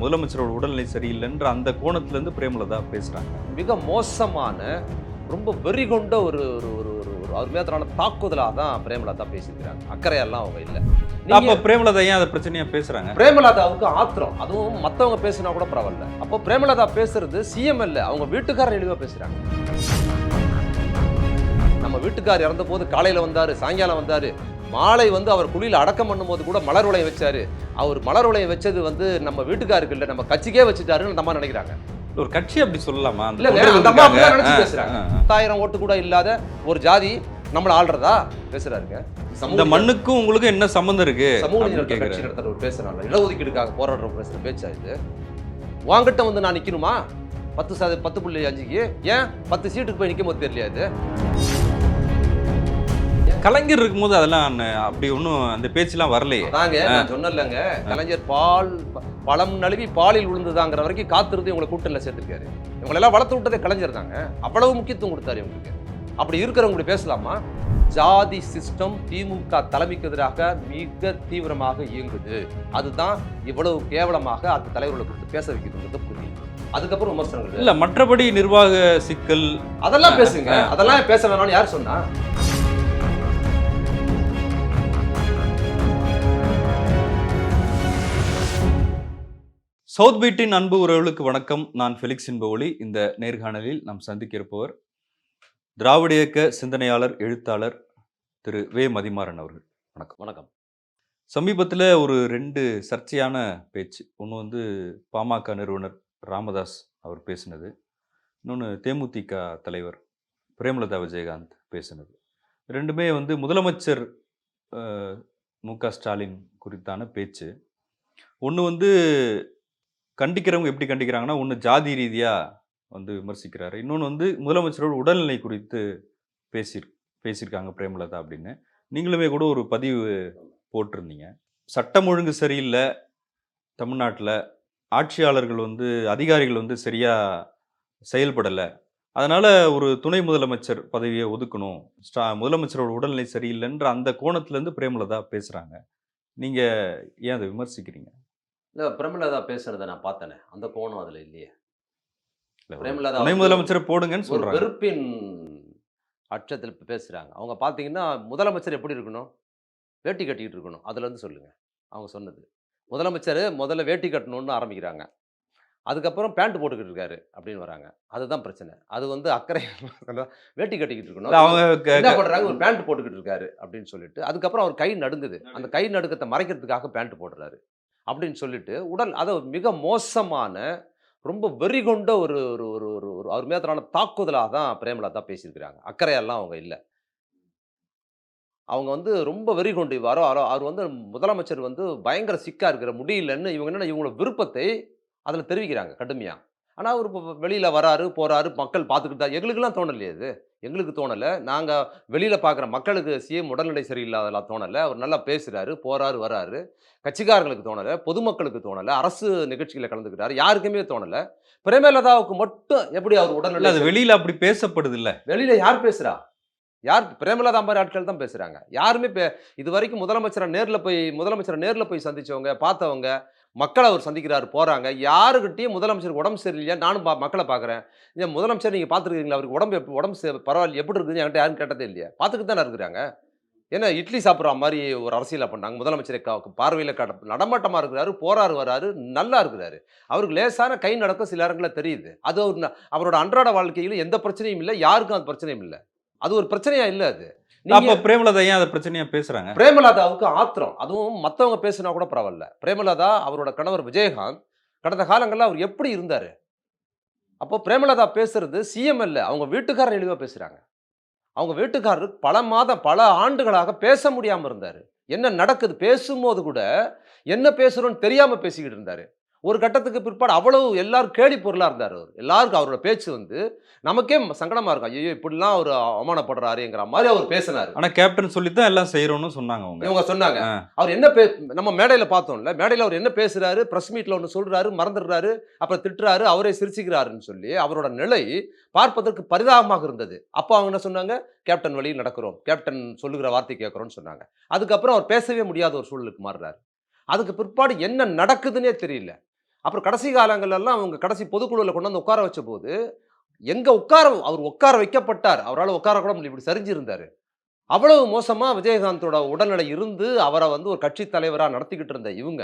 முதலமைச்சரோட உடல்நிலை சரியில்லைன்ற அந்த கோணத்திலேருந்து பிரேமலதா பேசுகிறாங்க மிக மோசமான ரொம்ப வெறி கொண்ட ஒரு ஒரு ஒரு ஒரு ஒரு அவர் மேத்தரான தாக்குதலாக தான் பிரேமலதா பேசியிருக்கிறாங்க. அக்கறையெல்லாம் அவங்க இல்லை. அப்போ பிரேமலதா ஏன் அதை பிரச்சனையாக பேசுகிறாங்க பிரேமலதாவுக்கு ஆத்திரம். அதுவும் மற்றவங்க பேசினா கூட பரவாயில்ல. அப்போ பிரேமலதா பேசுறது சிஎம் இல்லை அவங்க வீட்டுக்காரர் இழிவாக பேசுறாங்க. நம்ம வீட்டுக்கார் இறந்த போது காலையில வந்தாரு சாயங்காலம் வந்தாரு. மாலை வந்து அவர் குழியில் அடக்கம் பண்ணும்போது கூட மலர் உலையை வச்சாரு. அவர் மலர் உலையை வச்சது வந்து நம்ம வீட்டுக்காருக்கு இல்லை நம்ம கட்சிக்கே வச்சுட்டாருன்னு அந்த அம்மா நினைக்கிறாங்க. ஒரு கட்சி அப்படி சொல்லலாமா. பத்தாயிரம் ஓட்டு கூட இல்லாத ஒரு ஜாதி நம்மள ஆள்றதா பேசுறாருங்க. இந்த மண்ணுக்கும் உங்களுக்கும் என்ன சம்பந்தம் இருக்கு? சமூக கட்சி நடத்துற ஒரு பேசுறாங்க இடஒதுக்கீடுக்காக போராடுற பேசுற பேச்சா இது? வாங்கிட்ட வந்து நான் நிக்கணுமா? பத்து சத பத்து புள்ளி அஞ்சுக்கு. ஏன்? பத்து சீட்டுக்கு போய் நிற்கும் போது தெரியலையா இது? கலைஞர் இருக்கும்போது அதெல்லாம் அப்படி ஒன்றும் அந்த பேச்செல்லாம் வரலையே. அதாங்க நான் சொன்னேன்லங்க கலைஞர் பால் பழம் நழுவி பாலில் விழுந்ததாங்கிற வரைக்கும் காத்திருந்து இவங்களை கூட்டணியில் சேர்த்திருக்காரு. இவங்களெல்லாம் வளர்த்து விட்டதே கலைஞர் தாங்க. அவ்வளவு முக்கியத்துவம் கொடுத்தாரு இவங்களுக்கு. அப்படி இருக்கிறவங்க பேசலாமா? ஜாதி சிஸ்டம் திமுக தலைமைக்கு எதிராக மிக தீவிரமாக இயங்குது. அதுதான் இவ்வளவு கேவலமாக அந்த தலைவர்களை குறித்து பேச வைக்கிறதுங்கிறது புரியுது. அதுக்கப்புறம் விமர்சனங்கள் இல்ல மற்றபடி நிர்வாக சிக்கல் அதெல்லாம் பேசுங்க. அதெல்லாம் பேச வேணாம்னு யார் சொன்னா? சவுத் பீட்டின் அன்பு உறவுகளுக்கு வணக்கம். நான் ஃபெலிக்ஸ் என்பவொலி இந்த நேர்காணலில் நாம் சந்திக்க இருப்பவர் திராவிட இயக்க சிந்தனையாளர் எழுத்தாளர் திரு. வே. மதிமாறன் அவர்கள். வணக்கம். வணக்கம். சமீபத்தில் ஒரு ரெண்டு சர்ச்சையான பேச்சு. ஒன்று வந்து பாமக நிறுவனர் ராமதாஸ் அவர் பேசினது. இன்னொன்று தேமுதிக தலைவர் பிரேமலதா விஜயகாந்த் பேசினது. ரெண்டுமே வந்து முதலமைச்சர் மு க ஸ்டாலின் குறித்தான பேச்சு. ஒன்று வந்து கண்டிக்கிறவங்க எப்படி கண்டிக்கிறாங்கன்னா ஒன்று ஜாதி ரீதியாக வந்து விமர்சிக்கிறாரு. இன்னொன்று வந்து முதலமைச்சரோட உடல்நிலை குறித்து பேசி பேசியிருக்காங்க பிரேமலதா அப்படின்னு. நீங்களுமே கூட ஒரு பதிவு போட்டிருந்தீங்க. சட்டம் ஒழுங்கு சரியில்லை தமிழ்நாட்டில். ஆட்சியாளர்கள் வந்து அதிகாரிகள் வந்து சரியாக செயல்படலை. அதனால் ஒரு துணை முதலமைச்சர் பதவியை ஒதுக்கணும். ஸ்டா முதலமைச்சரோட உடல்நிலை சரியில்லைன்ற அந்த கோணத்துலேருந்து பிரேமலதா பேசுகிறாங்க நீங்கள் ஏன் அதை விமர்சிக்கிறீங்க? இல்ல பிரேமலதா பேசுறத நான் பார்த்தேனே. அந்த கோணம் அதுல இல்லையே. பிரேமலதா துணை முதலமைச்சரை போடுங்கன்னு ஒரு சொல்கிறாங்க வெறுப்பின் அச்சத்தில் இப்ப பேசுறாங்க. அவங்க பார்த்தீங்கன்னா முதலமைச்சர் எப்படி இருக்கணும்? வேட்டி கட்டிக்கிட்டு இருக்கணும். அதுல இருந்து சொல்லுங்க. அவங்க சொன்னது. முதலமைச்சர் முதல்ல வேட்டி கட்டணும்னு ஆரம்பிக்கிறாங்க. அதுக்கப்புறம் பேண்ட் போட்டுக்கிட்டு இருக்காரு அப்படின்னு வராங்க. அதுதான் பிரச்சனை. அது வந்து அக்கறை வேட்டி கட்டிக்கிட்டு இருக்கணும். அவங்க என்ன பண்றாங்க? ஒரு பேண்ட் போட்டுக்கிட்டு இருக்காரு அப்படின்னு சொல்லிட்டு அதுக்கப்புறம் அவர் கை நடுங்குது. அந்த கை நடுக்கத்தை மறைக்கிறதுக்காக பேண்ட் போடுறாரு. அப்படின்னு சொல்லிட்டு உடல் அதை மிக மோசமான ரொம்ப வெறி கொண்ட ஒரு ஒரு ஒரு ஒரு ஒரு அவர் மேத்தரான தாக்குதலாக தான் பிரேமலதா பேசியிருக்கிறாங்க. அக்கறையெல்லாம் அவங்க இல்லை. அவங்க வந்து ரொம்ப வெறி கொண்டு வர அவர் வந்து முதலமைச்சர் வந்து பயங்கர சிக்காக இருக்கிற முடியலன்னு இவங்க என்னென்ன இவங்களோட விருப்பத்தை அதில் தெரிவிக்கிறாங்க கடுமையாக ஆனால் அவர் இப்போ வெளியில் வராரு போறாரு மக்கள் பார்த்துக்கிட்டு தான் எங்களுக்கெல்லாம் தோணலையே இது. எங்களுக்கு தோணலை. நாங்கள் வெளியில் பார்க்குற மக்களுக்கு சிஎம் உடல்நிலை சரியில்லாதெல்லாம் தோணலை. அவர் நல்லா பேசுகிறாரு போறாரு வராரு. கட்சிக்காரங்களுக்கு தோணலை பொதுமக்களுக்கு தோணலை அரசு நிகழ்ச்சிகளை கலந்துக்கிட்டாரு யாருக்குமே தோணலை. பிரேமலதாவுக்கு மட்டும் எப்படி அவர் உடல்நிலை அது வெளியில அப்படி பேசப்படுது இல்ல. வெளியில யார் பேசுறா? யார் பிரேமலதா மாதிரி ஆட்கள் தான் பேசுறாங்க. யாருமே பே இது வரைக்கும் முதலமைச்சரை நேர்ல போய் முதலமைச்சரை நேர்ல போய் சந்திச்சவங்க பார்த்தவங்க மக்களை அவர் சந்திக்கிறார் போகிறாங்க யாருக்கிட்டையும் முதலமைச்சர் உடம்பு சரியில்லையா? நானும் பா மக்களை பார்க்குறேன் ஏன் முதலமைச்சர் நீங்கள் பார்த்துருக்கீங்களா அவருக்கு உடம்பு எப்படி உடம்பு சரி- பரவாயில்ல எப்படி இருக்குதுன்னு என்கிட்ட யாரும் கேட்டதே இல்லையா? பார்த்துக்கிட்டு தானே இருக்கிறாங்க. ஏன்னா இட்லி சாப்பிட்ற மாதிரி ஒரு அரசியலை பண்ணாங்க முதலமைச்சரை பார்வையில் கட நடமாட்டமாக இருக்கிறாரு போறாரு வராரு நல்லா இருக்கிறாரு. அவருக்கு லேசான கை நடக்கும் சில இடங்களில் தெரியுது. அது அவர் அவரோட அன்றாட வாழ்க்கையில் எந்த பிரச்சனையும் இல்லை யாருக்கும் அது பிரச்சனையும் இல்லை. அது ஒரு பிரச்சனையா இல்லை அது. அப்ப பிரேமலதா ஏன் அதை பிரச்சனையா பேசுறாங்க? பிரேமலதாவுக்கு ஆத்திரம். அதுவும் மற்றவங்க பேசினா கூட பரவாயில்ல. பிரேமலதா அவரோட கணவர் விஜயகாந்த் கடந்த காலங்களில் அவர் எப்படி இருந்தார்? அப்போ பிரேமலதா பேசுறது சிஎம் இல்லை. அவங்க வீட்டுக்காரர் இழிவாக பேசுகிறாங்க அவங்க வீட்டுக்காரர் பல மாதம் பல ஆண்டுகளாக பேச முடியாமல் இருந்தார். என்ன நடக்குது? பேசும்போது கூட என்ன பேசுகிறோன்னு தெரியாமல் பேசிக்கிட்டு இருந்தார். ஒரு கட்டத்துக்கு பிற்பாடு அவ்வளவு எல்லாரும் கேலி பொருளாக இருந்தார் அவர். எல்லாருக்கும் அவரோட பேச்சு வந்து நமக்கே சங்கடமாக இருக்கும். ஐயோ இப்படிலாம் அவர் அவமானப்படுறாருங்கிற மாதிரி அவர் பேசினார். ஆனா கேப்டன் சொல்லித்தான் எல்லாம் செய்யறோம்னு சொன்னாங்க அவங்க. இவங்க சொன்னாங்க. அவர் என்ன பே நம்ம மேடையில பார்த்தோம்ல மேடையில அவர் என்ன பேசுறாரு பிரஸ் மீட்ல ஒன்று சொல்றாரு மறந்துடுறாரு அப்புறம் திட்டுறாரு அவரே சிரிச்சுக்கிறாருன்னு சொல்லி அவரோட நிலை பார்ப்பதற்கு பரிதாபமாக இருந்தது. அப்போ அவங்க என்ன சொன்னாங்க? கேப்டன் வழியில் நடக்கிறோம். கேப்டன் சொல்லுகிற வார்த்தை கேட்குறோம்னு சொன்னாங்க. அதுக்கப்புறம் அவர் பேசவே முடியாத ஒரு சூழலுக்கு மாறுறாரு. அதுக்கு பிற்பாடு என்ன நடக்குதுன்னே தெரியல. அப்புறம் கடைசி காலங்கள்ல எல்லாம் அவங்க கடைசி பொதுக்குழுவில் கொண்டு வந்து உட்கார வச்ச போது எங்க உட்கார அவர் உட்கார வைக்கப்பட்டார். அவரால் உட்கார கூட முடியல. இப்படி சரிஞ்சிருந்தாரு. அவ்வளவு மோசமா விஜயகாந்தோட உடல்நிலை இருந்து அவரை வந்து ஒரு கட்சி தலைவராக நடத்திக்கிட்டு இருந்த இவங்க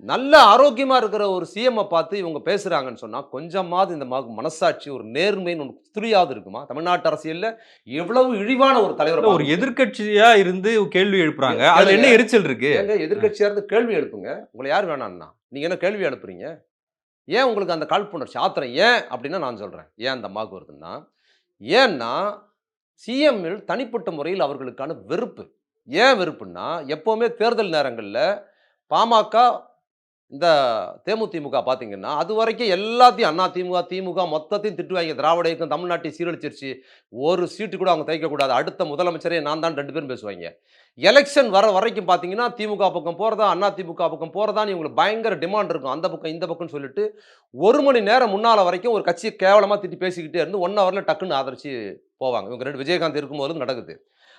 நல்ல ஆரோக்கியமா இருக்கிற ஒரு சிஎம்ஐ பார்த்து இவங்க பேசுறாங்கன்னு சொன்னா கொஞ்சமாவது இந்த ம- மனசாட்சி ஒரு நேர்மைன்னு ஒன்று துளியாவது இருக்குமா? தமிழ்நாட்டு அரசியல்ல எவ்வளவு இழிவான ஒரு தலைவர் ஒரு எதிர்க்கட்சியா இருந்து கேள்வி எழுப்புறாங்க. அதுல என்ன எரிச்சல் இருக்கு? ஏங்க எதிர்க்கட்சியா இருந்து கேள்வி எழுப்புங்க. உங்களை யார் வேணாம்னா நீங்கள் என்ன கேள்வி அனுப்புறீங்க? ஏன் உங்களுக்கு அந்த காழ்ப்புணர்ச்சி? ஆத்திரம் ஏன் அப்படின்னா நான் சொல்கிறேன் ஏன் அந்த அம்மாவுக்கு வருதுன்னா ஏன்னா சிஎம்மில் தனிப்பட்ட முறையில் அவர்களுக்கான வெறுப்பு. ஏன் வெறுப்புன்னா எப்போவுமே தேர்தல் நேரங்களில் பாமக இந்த தேமுதிமுக பார்த்தீங்கன்னா அது வரைக்கும் எல்லாத்தையும் அண்ணா திமுக திமுக மொத்தத்தையும் திட்டுவாங்க. திராவிட இயக்கம் தமிழ்நாட்டை சீரழிச்சிருச்சு. ஒரு சீட்டு கூட அவங்க தைக்கக்கூடாது அடுத்த முதலமைச்சரே நான் தான் ரெண்டு பேரும் பேசுவாங்க. எலெக்ஷன் வர வரைக்கும் பார்த்தீங்கன்னா திமுக பக்கம் போகிறதா அண்ணா திமுக பக்கம் போகிறதான்னு இவங்களுக்கு பயங்கர டிமாண்ட் இருக்கும். அந்த பக்கம் இந்த பக்கம்னு சொல்லிட்டு ஒரு மணி நேரம் முன்னால் வரைக்கும் ஒரு கட்சியை கேவலமாக திட்டி பேசிக்கிட்டே இருந்து ஒன் ஹவரில் டக்குன்னு ஆதரிச்சு போவாங்க. இவங்க ரெண்டு விஜயகாந்த் இருக்கும்போது நடக்குது.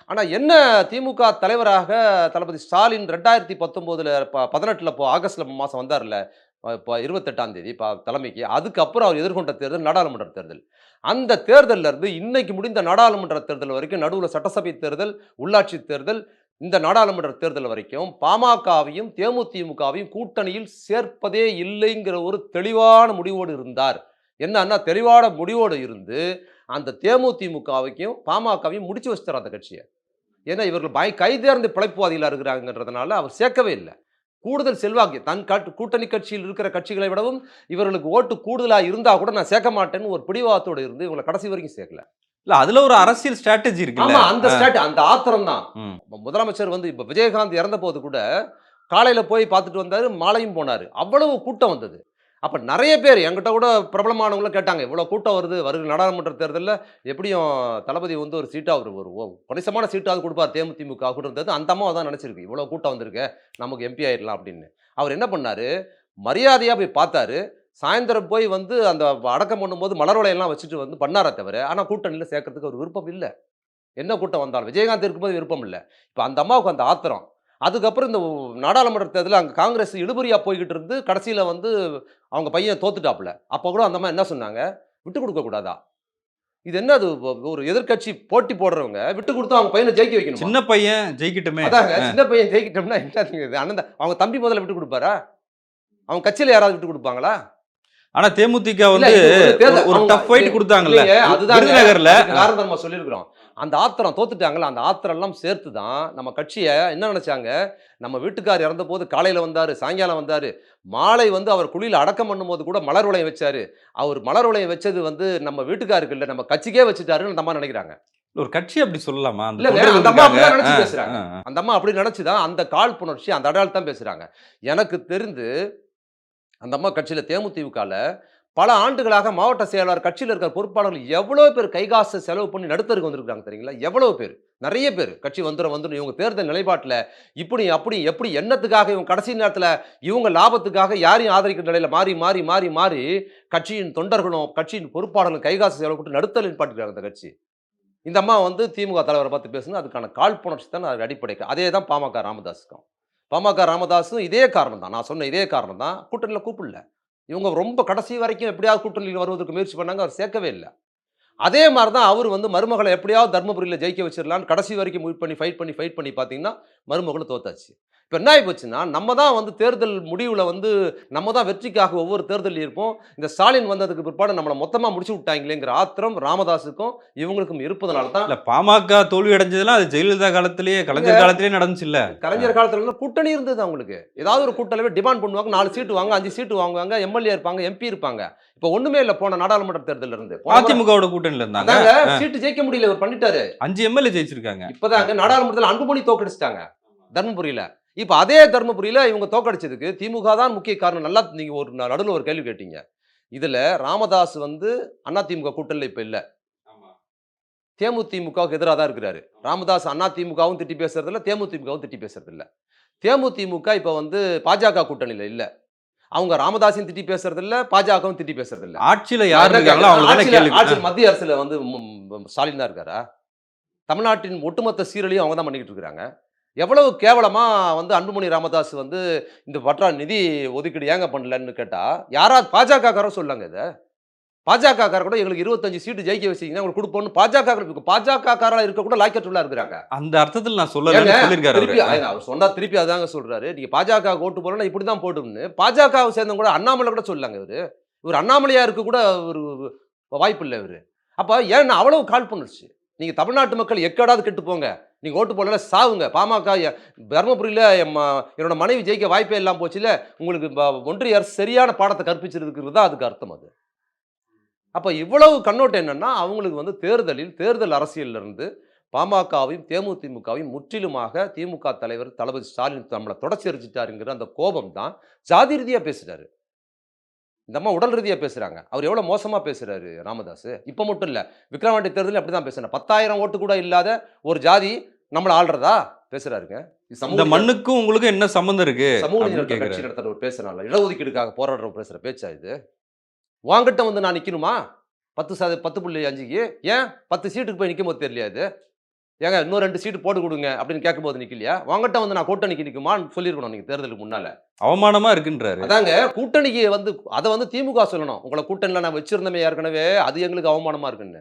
ஆனால் என்ன திமுக தலைவராக தளபதி ஸ்டாலின் ரெண்டாயிரத்தி பத்தொம்போதில் ப பதினெட்டில் இப்போ ஆகஸ்டில் மாதம் வந்தார்ல இப்போ இருபத்தெட்டாம் தேதி இப்போ தலைமைக்கு அதுக்கப்புறம் அவர் எதிர்கொண்ட தேர்தல் நாடாளுமன்ற தேர்தல். அந்த தேர்தலில் இருந்து இன்னைக்கு முடிந்த நாடாளுமன்ற தேர்தல் வரைக்கும் நடுவில் சட்டசபை தேர்தல் உள்ளாட்சி தேர்தல் இந்த நாடாளுமன்ற தேர்தல் வரைக்கும் பாமகவையும் தேமுதிமுகவையும் கூட்டணியில் சேர்ப்பதே இல்லைங்கிற ஒரு தெளிவான முடிவோடு இருந்தார். என்னன்னா தெளிவான முடிவோடு இருந்து அந்த தேமுதிமுகவைக்கும் பாமகவையும் முடிச்சு வச்சிட்டார் அந்த கட்சியை. ஏன்னா இவர்கள் பய கைதேர்ந்து பிழைப்புவாதிகளாக இருக்கிறாங்கன்றதுனால அவர் சேர்க்கவே இல்லை. கூடுதல் செல்வாக்கு தன் கட்- கூட்டணி கட்சியில் இருக்கிற கட்சிகளை விடவும் இவர்களுக்கு ஓட்டு கூடுதலாக இருந்தா கூட நான் சேர்க்க மாட்டேன்னு ஒரு பிடிவாதத்தோடு இருந்து இவங்களை கடைசி வரைக்கும் சேர்க்கல. இல்ல அதுல ஒரு அரசியல் ஸ்ட்ராட்டஜி இருக்குல்ல? ஆமா அந்த ஸ்டாட் அந்த ஆத்திரம் தான். முதலமைச்சர் வந்து இப்ப விஜயகாந்த் இறந்த போது கூட காலையில போய் பார்த்துட்டு வந்தாரு மாலையும் போனாரு. அவ்வளவு கூட்டம் வந்தது. அப்போ நிறைய பேர் என்கிட்ட கூட பிரபலமானவங்களும் கேட்டாங்க இவ்வளோ கூட்டம் வருது வருகிற நாடாளுமன்ற தேர்தலில் எப்படியும் தளபதி வந்து ஒரு சீட்டாக ஒரு ஒரு கணிசமான சீட்டாவது கொடுப்பார் தேமுதிமுக கூட அந்த அம்மாவை தான் நினைச்சிருக்கு. இவ்வளோ கூட்டம் வந்திருக்கு நமக்கு எம்பி ஆயிடலாம் அப்படின்னு. அவர் என்ன பண்ணார்? மரியாதையாக போய் பார்த்தாரு. சாயந்தரம் போய் வந்து அந்த அடக்கம் பண்ணும்போது மலரோடையெல்லாம் வச்சுட்டு வந்து பண்ணாரே தவிர ஆனால் கூட்டணியில் சேர்க்கறதுக்கு ஒரு விருப்பம் இல்லை. என்ன கூட்டம் வந்தாலும்? விஜயகாந்த் இருக்கும்போது விருப்பம் இல்லை. இப்போ அந்த அம்மாவுக்கு அந்த ஆத்திரம். அதுக்கப்புறம் இந்த நாடாளுமன்ற தேர்தலில் அங்கே காங்கிரஸ் இழுபறியா போய்கிட்டு இருந்து கடைசியில் வந்து அவங்க பையன் தோத்துட்டாப்புல. அப்போ கூட அந்த அம்மா என்ன சொன்னாங்க? விட்டு கொடுக்க கூடாதா? இது என்ன அது? ஒரு எதிர்க்கட்சி போட்டி போடுறவங்க விட்டு கொடுத்து அவங்க பையனை ஜெயிக்க வைக்கணும்? சின்ன பையன் ஜெயிக்கட்டுமே. அதாங்க சின்ன பையன் ஜெயிக்கிட்டோம்னா என்ன? அண்ணன். அவங்க தம்பி முதல்ல விட்டு கொடுப்பாரா? அவங்க கட்சியில யாராவது விட்டு கொடுப்பாங்களா? ஆனா தேமுதிக வந்து ஒரு டஃப் ஃபைட் கொடுத்தாங்கல்ல. விருதுநகர்ல. அதுக்கு காரணம் நம்ம சொல்லியிருக்கிறோம். அந்த ஆத்திரம் தோத்துட்டாங்கல்ல அந்த ஆத்திரம் எல்லாம் சேர்த்து தான் நம்ம கட்சியை என்ன நினைச்சாங்க? நம்ம வீட்டுக்கார் இறந்த போது காலையில வந்தாரு சாயங்காலம் வந்தாரு மாலை வந்து அவர் குழியில் அடக்கம் பண்ணும்போது கூட மலர் உலையம் வச்சாரு. அவர் மலர் உலையம் வச்சது வந்து நம்ம வீட்டுக்காருக்கு இல்ல நம்ம கட்சிக்கே வச்சுட்டாருன்னு அந்த அம்மா நினைக்கிறாங்க. ஒரு கட்சி அப்படி சொல்லலாமா? தொண்டர்கள் அந்த அம்மா நினைச்சு பேசுறாங்க. அந்த அம்மா அப்படி நினைச்சுதான் அந்த காழ்ப்புணர்ச்சி அந்த அடையாளம் தான் பேசுறாங்க. எனக்கு தெரிந்து அந்த அம்மா கட்சியில தேமுதிகல பல ஆண்டுகளாக மாவட்ட செயலாளர் கட்சியில் இருக்கிற பொறுப்பாளர்கள் எவ்வளோ பேர் கைகாசு செலவு பண்ணி நடுத்தருக்கு வந்திருக்காங்க தெரியுங்களா? எவ்வளோ பேர்? நிறைய பேர். கட்சி வந்துடும் வந்துடும் இவங்க தேர்தல் நிலைப்பாட்டில் இப்படி அப்படி எப்படி என்னத்துக்காக இவங்க கடைசி நேரத்தில் இவங்க லாபத்துக்காக யாரையும் ஆதரிக்கிற நிலையில் மாறி மாறி மாறி மாறி கட்சியின் தொண்டர்களும் கட்சியின் பொறுப்பாளர்களும் கைகாசு செலவு போட்டு நடுத்தல் நிற்பாட்டிருக்காங்க அந்த கட்சி. இந்த அம்மா வந்து திமுக தலைவரை பார்த்து பேசுனா அதுக்கான காழ்ப்புணர்ச்சி தான் அது அடிப்படைக்கு. அதே தான் பாமக ராமதாஸுக்கும். பாமக ராமதாஸும் இதே காரணம் தான். நான் சொன்ன இதே காரணம் தான். கூட்டணியில் கூப்பிடல. இவங்க ரொம்ப கடைசி வரைக்கும் எப்படியாவது கூட்டணியில் வருவதற்கு முயற்சி பண்ணாங்க அவர் சேர்க்கவே இல்லை. அதே மாதிரி தான் அவர் வந்து மருமகளை எப்படியாவது தர்மபுரியில் ஜெயிக்க வச்சிடலான்னு கடைசி வரைக்கும் மூவ் பண்ணி ஃபைட் பண்ணி ஃபைட் பண்ணி பார்த்தீங்கன்னா மருமகளும் தோத்தாச்சு. இப்போ என்ன ஆகி போச்சுன்னா நம்ம தான் வந்து தேர்தல் முடிவில் வந்து நம்ம தான் வெற்றிக்காக ஒவ்வொரு தேர்தலில் இருப்போம். இந்த ஸ்டாலின் வந்ததுக்கு பிற்பாடு நம்மளை மொத்தமாக முடிச்சு விட்டாங்களேங்கிற ஆத்திரம் ராமதாஸுக்கும் இவங்களுக்கும் இருப்பதனால தான் இல்ல பாமக தோல்வி அடைஞ்சதெல்லாம் அது ஜெயலலிதா காலத்திலேயே கலைஞர் காலத்திலேயே நடந்துச்சு இல்ல. கலைஞர் காலத்துல கூட்டணி இருந்தது அவங்களுக்கு. ஏதாவது ஒரு கூட்டணிவே டிமாண்ட் பண்ணுவாங்க நாலு சீட்டு வாங்க அஞ்சு சீட்டு வாங்குவாங்க எம்எல்ஏ இருப்பாங்க எம்பி இருப்பாங்க. இப்போ ஒண்ணுமே இல்ல போன நாடாளுமன்ற தேர்தல்ல இருந்து. அதிமுகவோட கூட்டணியில இருந்தாங்க. சீட்டு ஜெயிக்க முடியல இவர் பண்ணிட்டாரு. அஞ்சு எம்எல்ஏ ஜெயிச்சிருக்காங்க. இப்பதாங்க நாடாளுமன்றத்தில் அன்புமணி தோக்கடிச்சிட்டாங்க தர்மபுரியில. இப்ப அதே தர்மபுரியில இவங்க தோக்கடிச்சதுக்கு திமுக தான் முக்கிய காரணம். நல்லா நீங்க ஒரு நடுவில் ஒரு கேள்வி கேட்டீங்க. இதுல ராமதாஸ் வந்து அதிமுக கூட்டணியில் இப்ப இல்ல. தேமுதிமுகவுக்கு எதிராக தான் இருக்கிறாரு. ராமதாஸ் அதிமுகவும் திட்டி பேசுறது இல்ல தேமுதிமுகவும் திட்டி பேசுறது இல்ல தேமுதிமுக இப்ப வந்து பாஜக கூட்டணியில இல்ல. அவங்க ராமதாஸையும் திட்டி பேசுறது இல்ல பாஜகவும் திட்டி பேசுறது இல்ல ஆட்சியில யார் ஆட்சியில- மத்திய அரசுல வந்து ஸ்டாலின் தான் இருக்காரா? தமிழ்நாட்டின் ஒட்டுமொத்த சீரழியும் அவங்க தான் பண்ணிக்கிட்டு இருக்காங்க எவ்வளவு கேவலமா வந்து அன்புமணி ராமதாஸ் வந்து இந்த பற்றா நிதி ஒதுக்கீடு ஏங்க பண்ணலன்னு கேட்டா யாராவது பாஜக காரர் சொல்லாங்க இதை. பாஜக காரர் கூட எங்களுக்கு இருபத்தஞ்சு சீட்டு ஜெயிக்க வச்சீங்கன்னா உங்களுக்கு கொடுப்போம்னு பாஜக பாஜக காரா இருக்க கூட லாய்க்கட்டுள்ள இருக்கிறாங்க. அந்த அர்த்தத்தில் நான் அவரு. திருப்பி அவர் சொன்னா திருப்பி அதாங்க சொல்றாரு. நீங்க பாஜக ஓட்டு போறோம்னா இப்படிதான் போடும்னு பாஜக சேர்ந்தவங்க கூட அண்ணாமலை கூட சொல்லாங்க இவரு. இவர் அண்ணாமலையா இருக்க கூட ஒரு வாய்ப்பு இல்லை இவரு. அப்ப ஏன் அவ்வளவு கால் பண்ணுச்சு நீங்கள் தமிழ்நாட்டு மக்கள் எக்கடாவது கெட்டு போங்க. நீங்கள் ஓட்டு போடல சாவுங்க. பாமக தருமபுரியில் என்னோட மனைவி ஜெயிக்க வாய்ப்பே இல்லாமல் போச்சு இல்லை உங்களுக்கு ஒன்றிய அரசு சரியான பாடத்தை கற்பிச்சிருக்கிறது தான் அதுக்கு அர்த்தம் அது. அப்போ இவ்வளவு கண்ணோட்டம் என்னென்னா அவங்களுக்கு வந்து தேர்தலில் தேர்தல் அரசியல்ல இருந்து பாமகவையும் தேமுதிமுகவையும் முற்றிலுமாக திமுக தலைவர் தளபதி ஸ்டாலின் நம்மளை தொடச்சி எரிச்சிட்டாருங்கிற அந்த கோபம் தான் ஜாதி ரீதியாக பேசிட்டாரு இந்த அம்மா உடல் ரீதியா பேசுறாங்க. அவர் எவ்வளவு மோசமா பேசுறாரு ராமதாஸ் இப்ப மட்டும் இல்ல விக்ரவாண்டி தேர்தலில் அப்படிதான் பேசுறாரு. பத்தாயிரம் ஓட்டு கூட இல்லாத ஒரு ஜாதி நம்மள ஆள்றதா பேசுறாருங்க? இந்த மண்ணுக்கும் உங்களுக்கும் என்ன சம்பந்தம் இருக்கு? சமூக. கட்சி நடத்துற ஒரு பேசுறாங்க இடஒதுக்கீடுக்காக போராடுற பேசுற பேச்சா இது? வாங்கிட்ட வந்து நான் நிக்கணுமா? பத்து சத பத்து புள்ளி அஞ்சுக்கு? ஏன்? பத்து சீட்டுக்கு போய் நிற்கும் போது தெரியலையா இது? ஏங்க இன்னும் ரெண்டு சீட்டு போட்டு கொடுங்க அப்படின்னு கேட்கும்போது நிக்கலையா? வாங்கிட்ட வந்து நான் கூட்டணிக்கு நிற்குமான்னு சொல்லியிருக்கணும் நீங்க தேர்தலுக்கு முன்னால. அவமானமா இருக்குன்றாரு. அதாங்க கூட்டணிக்கு வந்து அதை வந்து திமுக சொல்லணும். உங்களை கூட்டணியில் நான் வச்சிருந்தமே ஏற்கனவே அது எங்களுக்கு அவமானமா இருக்குன்னு.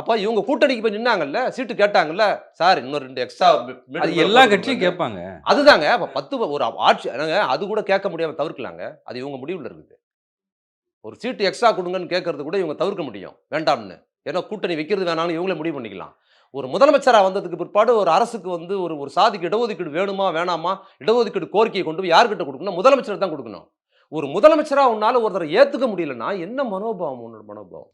அப்ப இவங்க கூட்டணிக்கு போய் நின்னாங்கல்ல சீட்டு கேட்டாங்கல்ல சார் இன்னும் ரெண்டு எக்ஸ்ட்ரா அது எல்லா கட்சியும் கேட்பாங்க. அதுதாங்க அப்ப பத்து ஒரு ஆட்சி அது கூட கேட்க முடியாம தவிர்க்கலாங்க. அது இவங்க முடிவுல இருக்குது. ஒரு சீட்டு எக்ஸ்ட்ரா கொடுங்கன்னு கேட்கறது கூட இவங்க தவிர்க்க முடியும். வேண்டாம்னு. ஏன்னா கூட்டணி வைக்கிறது வேணாம்னு இவங்களே முடிவு பண்ணிக்கலாம். ஒரு முதலமைச்சராக வந்ததுக்கு பிற்பாடு ஒரு அரசுக்கு வந்து ஒரு ஒரு சாதிக்கு இடஒதுக்கீடு வேணுமா வேணாமா இடஒதுக்கீடு கோரிக்கையை கொண்டு போய் யார்கிட்ட கொடுக்கணும்? முதலமைச்சர் தான் கொடுக்கணும். ஒரு முதலமைச்சரா உன்னால ஒருத்தரை ஏத்துக்க முடியலன்னா என்ன மனோபாவம் உன்னோட மனோபாவம்?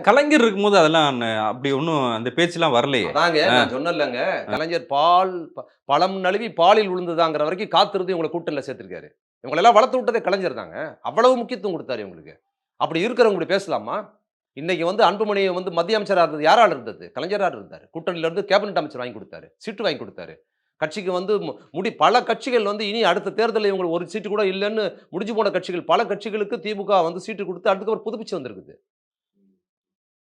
கலைஞர் இருக்கும்போது அதெல்லாம் ந- அப்படி ஒன்றும் அந்த பேச்செல்லாம் வரலையே. அதாங்க நான் சொன்னேன்லங்க கலைஞர் பால் பழம் நழுவி பாலில் விழுந்ததாங்கிற வரைக்கும் காத்திருந்து இவங்களை கூட்டணியில் சேர்த்திருக்காரு. இவங்களெல்லாம் வளர்த்து விட்டதே கலைஞர் தாங்க. அவ்வளவு முக்கியத்துவம் கொடுத்தாரு இவங்களுக்கு. அப்படி இருக்கிறவங்க பேசலாமா? இன்றைக்கி வந்து அன்புமணி வந்து மத்திய அமைச்சராக இருந்தது யாரால் இருந்தது? கலைஞராக இருந்தார். கூட்டணியிலேருந்து கேபினட் அமைச்சர் வாங்கி கொடுத்தாரு சீட்டு வாங்கி கொடுத்தாரு. கட்சிக்கு வந்து முடி பல கட்சிகள் வந்து இனி அடுத்த தேர்தலில் இவங்களுக்கு ஒரு சீட்டு கூட இல்லைன்னு முடிஞ்சு போன கட்சிகள் பல கட்சிகளுக்கு திமுக வந்து சீட்டு கொடுத்து அதுக்கப்புறம் புதுப்பிச்சு வந்திருக்குது.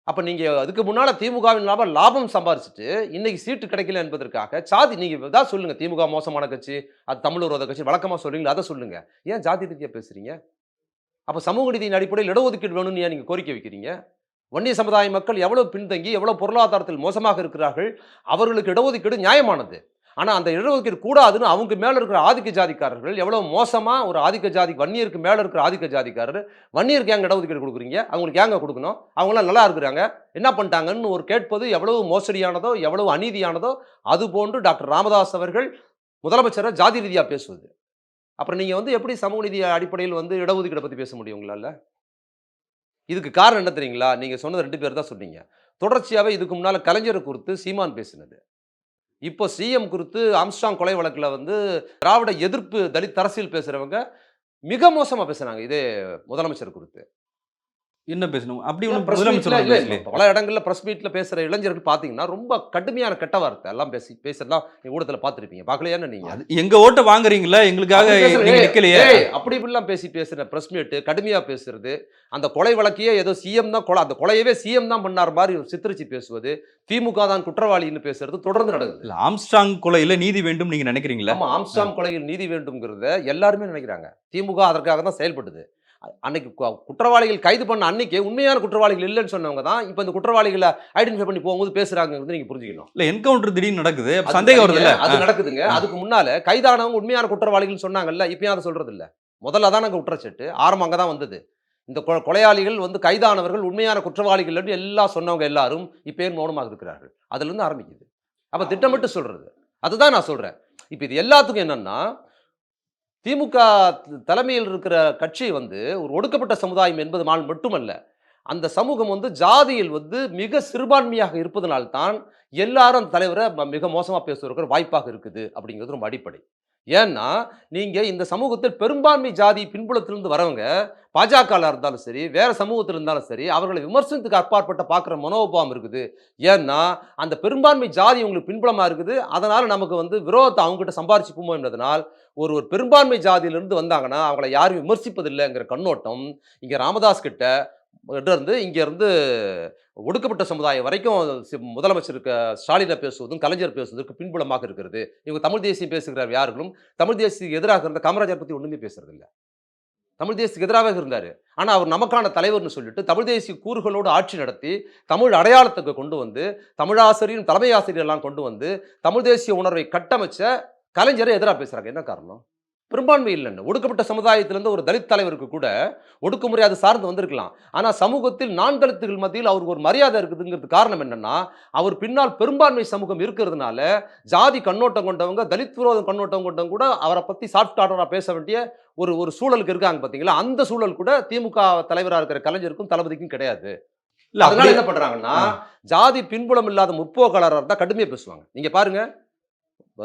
அப்போ நீங்கள் அதுக்கு முன்னால் திமுகவின் லாபம் லாபம் சம்பாரிச்சுட்டு இன்னைக்கு சீட்டு கிடைக்கல என்பதற்காக சாதி நீங்கள் தான் சொல்லுங்க. திமுக மோசமான கட்சி அது தமிழ் விரோத கட்சி வழக்கமாக சொல்றீங்களா? அதை சொல்லுங்க. ஏன் ஜாதி ரீதியா பேசுறீங்க? அப்போ சமூக நீதியின் அடிப்படையில் இடஒதுக்கீடு வேணும்னு ஏன் நீங்கள் கோரிக்கை வைக்கிறீங்க? வன்னிய சமுதாய மக்கள் எவ்வளவு பின்தங்கி எவ்வளவு பொருளாதாரத்தில் மோசமாக இருக்கிறார்கள் அவர்களுக்கு இடஒதுக்கீடு நியாயமானது. ஆனால் அந்த இடஒதுக்கீடு கூடாதுன்னு அவங்க மேலே இருக்கிற ஆதிக்க ஜாதிக்காரர்கள் எவ்வளோ மோசமாக ஒரு ஆதிக்க ஜாதி வன்னியருக்கு மேலே இருக்கிற ஆதிக்க ஜாதிக்காரர் வன்னியருக்கு ஏங்க இடஒதுக்கீடு கொடுக்குறீங்க? அவங்களுக்கு ஏங்க கொடுக்கணும்? அவங்களாம் நல்லா இருக்கிறாங்க. என்ன பண்ணிட்டாங்கன்னு ஒரு கேட்பது எவ்வளவு மோசடியானதோ எவ்வளவு அநீதியானதோ அது போன்று டாக்டர் ராமதாஸ் அவர்கள் முதலமைச்சரை ஜாதி ரீதியாக பேசுவது. அப்புறம் நீங்கள் வந்து எப்படி சமூக நீதி அடிப்படையில் வந்து இடஒதுக்கீடை பற்றி பேச முடியும் உங்களால்? இதுக்கு காரணம் என்ன தெரியுங்களா? நீங்கள் சொன்னது ரெண்டு பேர் தான் சொன்னீங்க. தொடர்ச்சியாகவே இதுக்கு முன்னால் கலைஞரை குறித்து சீமான் பேசினது. இப்போ சிஎம் குறித்து ஆம்ஸ்டாங் கொலை வழக்கில் வந்து திராவிட எதிர்ப்பு தலித் அரசியல் பேசுகிறவங்க மிக மோசமாக பேசுகிறாங்க இதே முதலமைச்சர் குறித்து. என்ன பேசணும்? அப்படி ஒன்றும் பல இடங்கள்ல பிரஸ் மீட்ல பேசுற இளைஞர்கள் பாத்தீங்கன்னா ரொம்ப கடுமையான கெட்ட வார்த்தை. எல்லாம் பேசி பேசுறதெல்லாம் நீங்க ஊடகத்துல பாத்திருப்பீங்க. பாக்கலையான்னு நீங்க? அது எங்க ஓட்ட வாங்குறீங்களா? எங்களுக்காக ஏய், அப்படி இப்படிலாம் பேசி பேசுற பிரஸ் மீட் கடுமையா பேசுறது. அந்த கொலை வழக்கையே ஏதோ சிஎம் தான் கொலை அந்த கொலையவே சிஎம் தான் பண்ணார் மாதிரி சித்தரிச்சு பேசுவது. திமுக தான் குற்றவாளின்னு பேசுறது தொடர்ந்து நடக்குது. இல்ல ஆம்ஸ்டாங் கொலையில நீதி வேண்டும் நீங்க நினைக்கிறீங்களா? ஆமா ஆம்ஸ்டாம் கொலையில் நீதி வேண்டும்ங்கிறத எல்லாருமே நினைக்கிறாங்க. திமுக அதற்காக தான் செயல்படுது. அன்னைக்கு குற்றவாளிகள் கைது பண்ண அன்னைக்கு உண்மையான குற்றவாளிகள் இல்லைன்னு சொன்னவங்க தான் இப்போ இந்த குற்றவாளிகளை ஐடென்டிஃபை பண்ணி போகும்போது பேசுறாங்கிறது நீங்க புரிஞ்சுக்கணும். இல்ல என்கவுண்டர் திடீர்னு நடக்குது சந்தேகம் வருதுல்ல? அது நடக்குதுங்க. அதுக்கு முன்னால கைதானவங்க உண்மையான குற்றவாளிகள் சொன்னாங்கல்ல இப்பயும் அதை சொல்றது இல்ல முதல்ல தான் நாங்க குற்றச்சாட்டு ஆரம்பம் அங்க தான் வந்தது. இந்த கொலையாளிகள் வந்து கைதானவர்கள் உண்மையான குற்றவாளிகள் எல்லாம் சொன்னவங்க எல்லாரும் இப்பயும் மௌனமாக இருக்கிறார்கள்? அதுல இருந்து ஆரம்பிக்குது. அப்ப திட்டமிட்டு சொல்றது. அதுதான் நான் சொல்றேன். இப்ப இது எல்லாத்துக்கும் என்னன்னா திமுக தலைமையில் இருக்கிற கட்சி வந்து ஒரு ஒடுக்கப்பட்ட சமுதாயம் என்பது மா- மட்டுமல்ல அந்த சமூகம் வந்து ஜாதியில் வந்து மிக சிறுபான்மையாக இருப்பதனால்தான் எல்லாரும் அந்த தலைவரை ம- மிக மோசமாக பேசுவதற்கு வாய்ப்பாக இருக்குது அப்படிங்கிறது ரொம்ப அடிப்படை. ஏன்னா நீங்கள் இந்த சமூகத்தில் பெரும்பான்மை ஜாதி பின்புலத்திலிருந்து வரவங்க பாஜகவில் இருந்தாலும் சரி வேறு சமூகத்தில் இருந்தாலும் சரி அவர்களை விமர்சனத்துக்கு அப்பாற்பட்ட பார்க்குற மனோபாவம் இருக்குது. ஏன்னா அந்த பெரும்பான்மை ஜாதி உங்களுக்கு பின்புலமாக இருக்குது. அதனால் நமக்கு வந்து விரோதத்தை அவங்ககிட்ட சம்பாரிச்சுக்குமோ என்பதனால் ஒரு ஒரு பெரும்பான்மை ஜாதியிலிருந்து வந்தாங்கன்னா அவங்கள யாரும் விமர்சிப்பதில்லைங்கிற கண்ணோட்டம் இங்கே ராமதாஸ் கிட்ட இருந்து இங்கேருந்து ஒடுக்கப்பட்ட சமுதாயம் வரைக்கும் முதலமைச்சர் ஸ்டாலினை பேசுவதும் கலைஞர் பேசுவதற்கு பின்புலமாக இருக்கிறது. இவங்க தமிழ் தேசியம் பேசுகிறார் யார்களும்? தமிழ் தேசியத்துக்கு எதிராக இருந்த காமராஜர் பற்றி ஒன்றுமே பேசுறது தமிழ் தேசியத்துக்கு எதிராக இருந்தார். ஆனால் அவர் நமக்கான தலைவர்னு சொல்லிட்டு தமிழ் தேசிய கூறுகளோடு ஆட்சி நடத்தி தமிழ் அடையாளத்துக்கு கொண்டு வந்து தமிழாசிரியர் தலைமை ஆசிரியர் எல்லாம் கொண்டு வந்து தமிழ் தேசிய உணர்வை கட்டமைச்ச கலைஞரை எதிராக பேசுகிறாங்க என்ன காரணம்? பெரும்பான்மை இல்லைன்னு. ஒடுக்கப்பட்ட சமுதாயத்திலிருந்து ஒரு தலித் தலைவருக்கு கூட ஒடுக்குமுறை அது சார்ந்து வந்திருக்கலாம். ஆனா சமூகத்தில் நான் தலித்துகள் மத்தியில் அவருக்கு ஒரு மரியாதை இருக்குதுங்கிறது காரணம் என்னன்னா அவர் பின்னால் பெரும்பான்மை சமூகம் இருக்கிறதுனால ஜாதி கண்ணோட்டம் கொண்டவங்க தலித் விரோதம் கண்ணோட்டம் கொண்டவங்க கூட அவரை பத்தி சாஃப்ட் ஆர்டரா பேச வேண்டிய ஒரு ஒரு சூழலுக்கு இருக்காங்க பாத்தீங்களா? அந்த சூழல் கூட திமுக தலைவரா இருக்கிற கலைஞருக்கும் தளபதிக்கும் கிடையாது. இல்ல அதனால என்ன பண்றாங்கன்னா ஆ. இல்லாத இல்லாத முற்போக்காளராக இருந்தால் கடுமையாக பேசுவாங்க. நீங்க பாருங்க.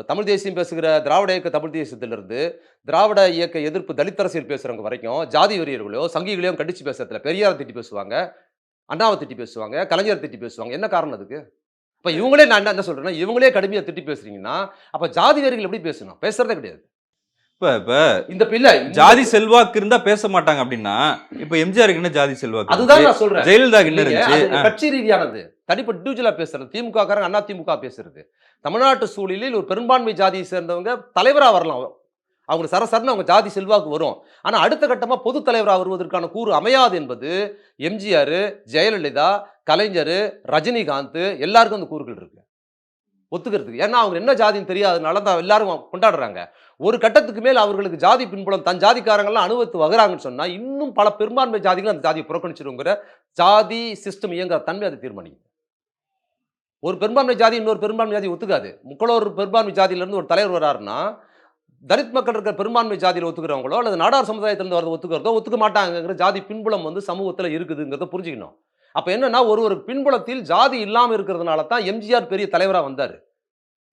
தமிழ் தேசியம் பேசுகிற திராவிட இயக்க தமிழ் தேசியத்திலிருந்து திராவிட இயக்க எதிர்ப்பு தலித் அரசியல் பேசுறவங்க வரைக்கும் ஜாதி வெறியர்களோ சங்கிகளையோ கண்டித்து பேசுறதுல பெரியாரை திட்டி பேசுவாங்க அண்ணாவை திட்டி பேசுவாங்க கலைஞர் திட்டி பேசுவாங்க. என்ன காரணம் அதுக்கு? இப்போ இவங்களே நான் என்ன சொல்கிறேன்னா இவங்களே கடுமையாக திட்டி பேசுறீங்கன்னா அப்போ ஜாதி வெறிகள் எப்படி பேசணும்? பேசுறதே கிடையாது. இப்ப இப்ப இந்த பிள்ளை ஜாதி செல்வாக்கு இருந்தா பேச மாட்டாங்க அப்படின்னா இப்ப எம்ஜிஆருக்கு என்ன ஜாதி செல்வாக்கு? அதுதான்? நான் சொல்றேன். ஜெயலலிதாக்கு என்ன இருந்துச்சு? கட்சி ரீதியானது. தனிப்பட்ட இண்டிவிஜுவலா பேசுறது. திமுக காரங்க அண்ணா திமுக பேசுறது. தமிழ்நாட்டு சூழலில் ஒரு பெரும்பான்மை ஜாதியை சேர்ந்தவங்க தலைவரா வரலாம். அவங்க சரசரன்னு அவங்க ஜாதி செல்வாக்கு வரும். ஆனா அடுத்த கட்டமா பொது தலைவரா வருவதற்கான கூறு அமையாது என்பது எம்ஜிஆர் ஜெயலலிதா கலைஞர் ரஜினிகாந்த் எல்லாருக்கும் அந்த கூறுகள் இருக்கு. ஒத்துக்கிறதுக்கு. ஏன்னா அவங்க என்ன ஜாதின்னு தெரியாதனால தான் எல்லாரும் கொண்டாடுறாங்க. ஒரு கட்டத்துக்கு மேல் அவர்களுக்கு ஜாதி பின்புலம் தன் ஜாதிக்காரங்கள்லாம் அனுபவித்து வகுறாங்கன்னு சொன்னால் இன்னும் பல பெரும்பான்மை ஜாதிகள் அந்த ஜாதியை புறக்கணிச்சிருங்கிற ஜாதி சிஸ்டம் இயங்குற தன்மை அதை தீர்மானிக்கும் ஒரு பெரும்பான்மை ஜாதி இன்னொரு பெரும்பான்மை ஜாதி ஒத்துக்காது. முக்களோர் பெரும்பான்மை ஜாதியிலேருந்து ஒரு தலைவர் வராருன்னா தலித் மக்கள் இருக்கிற பெரும்பான்மை ஜாதியில் ஒத்துக்கிறவங்களோ அல்லது நாடார் சமுதாயத்திலிருந்து வரது ஒத்துக்கிறதோ ஒத்துக்க மாட்டாங்கங்கிற ஜாதி பின்புலம் வந்து சமூகத்தில் இருக்குதுங்கிறத புரிஞ்சுக்கணும். அப்போ என்னன்னா ஒரு ஒரு பின்புலத்தில் ஜாதி இல்லாமல் இருக்கிறதுனால தான் எம்ஜிஆர் பெரிய தலைவராக வந்தார்.